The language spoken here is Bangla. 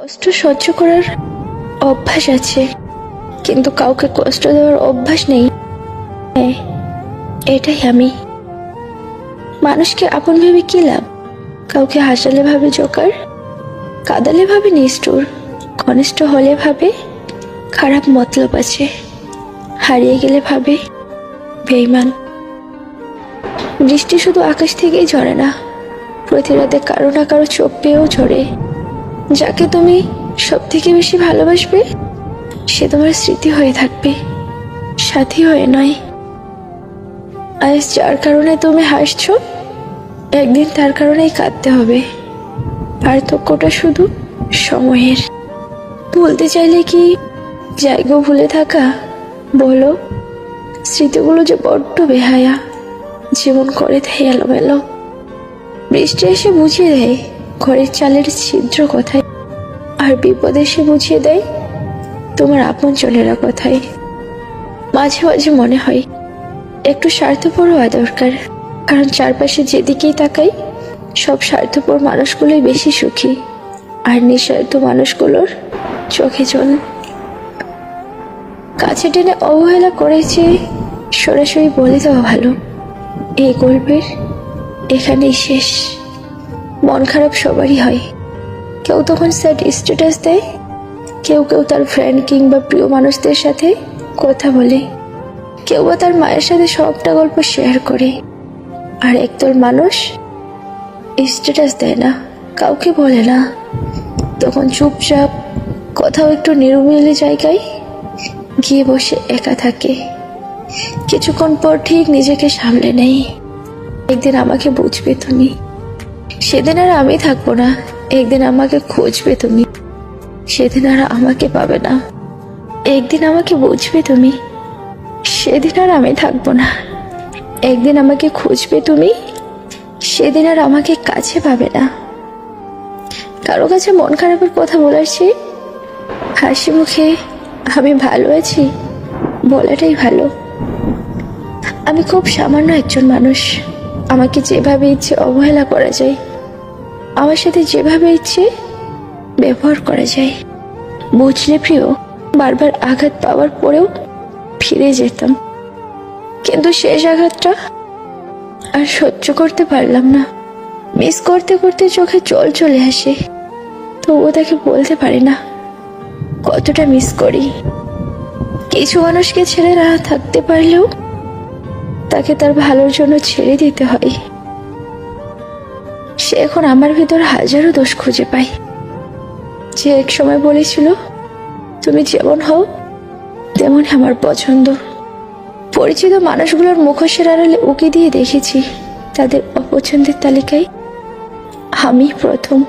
কষ্ট সহ্য করার অভ্যাস আছে, কিন্তু কাউকে কষ্ট দেওয়ার অভ্যাস নেই। হ্যাঁ এটাই আমি। মানুষকে আপন ভেবে কি লাভ? কাউকে হাসালে ভাবে জোকার, কাদালে ভাবে নিষ্ঠুর, ঘনিষ্ঠ হলে ভাবে খারাপ মতলব আছে, হারিয়ে গেলে ভাবে বেইমান বৃষ্টি শুধু আকাশ থেকেই ঝরে না প্রতি রাতে কারও না কারও চোখ পেয়েও ঝরে। যাকে তুমি সব থেকে বেশি ভালোবাসবে, সে তোমার স্মৃতি হয়ে থাকবে, সাথী হয়ে নয়। আজ যার কারণে তুমি হাসছো, একদিন তার কারণেই কাঁদতে হবে। আর পার্থক্যটা শুধু সময়ের। বলতে চাইলে কি জায়গা ভুলে থাকা? বলো, স্মৃতিগুলো যে বড্ড বেহায়া, জীবন করে দেয় এলোমেলো। বৃষ্টি এসে বুঝিয়ে দেয় ঘরের চালের ছিদ্র কোথায়? আর বিপদ এসে বুঝিয়ে দেয়, তোমার আপন জনেরা কোথায়? মাঝে মাঝে মনে হয়, একটু স্বার্থপর হওয়া দরকার। কারণ চারপাশে যেদিকেই তাকাই, সব স্বার্থপর মানুষগুলোই বেশি সুখী। আর নিঃস্বার্থ মানুষগুলোর চোখে জল। কাছে টেনে অবহেলা করেছে, সরাসরি বলে দেওয়া ভালো। এই গল্পের এখানেই শেষ। মন খারাপ সবারই হয়। কেউ তখন স্যাড স্ট্যাটাস দেয়, কেউ কেউ তার ফ্রেন্ড কিংবা প্রিয় মানুষদের সাথে কথা বলে, কেউ বা তার মায়ের সাথে সবটা গল্প শেয়ার করে। আর একদল মানুষ স্ট্যাটাস দেয় না, কাউকে বলে না। তখন চুপচাপ, কোথাও একটু নিরুমিলি জায়গায় গিয়ে বসে একা থাকে। কিছুক্ষণ পর ঠিক নিজেকে সামলে নেই একদিন আমাকে বুঝবে তুমি। সেদিন আর আমি থাকব না। একদিন আমাকে খুঁজবে তুমি। সেদিন আর আমাকে পাবে না। একদিন আমাকে বুঝবে তুমি। সেদিন আর আমি থাকব না। একদিন আমাকে খুঁজবে তুমি। সেদিন আর আমাকে কাছে পাবে না। কারও কাছে মন খারাপের কথা চেয়ে হাসি মুখে আমি ভালো আছি বলাটাই ভালো। আমি খুব সামান্য একজন মানুষ। আমাকে যেভাবে ইচ্ছে অবহেলা করা যায়, আমার সাথে যেভাবে ইচ্ছে ব্যবহার করা যায়, বুঝলে প্রিয়, বারবার আঘাত পাওয়ার পরেও ফিরে যেতাম। কিন্তু শেষ আঘাতটা আর সহ্য করতে পারলাম না। মিস করতে করতে চোখে জল চলে আসে, তবুও তাকে বলতে পারি না, কতটা মিস করি? কিছু মানুষকে না থাকতে পারলেও তাকে তার ভালোর জন্য ছেড়ে দিতে হয়। সে এখন আমার ভিতর হাজারো দোষ খুঁজে পায়। যে এক সময় বলেছিল, তুমি যেমন হও, তেমন আমার পছন্দ। পরিচিত মানুষগুলোর মুখোশের আড়ালে উকি দিয়ে দেখেছি, তাদের অপছন্দের তালিকায় আমি প্রথম।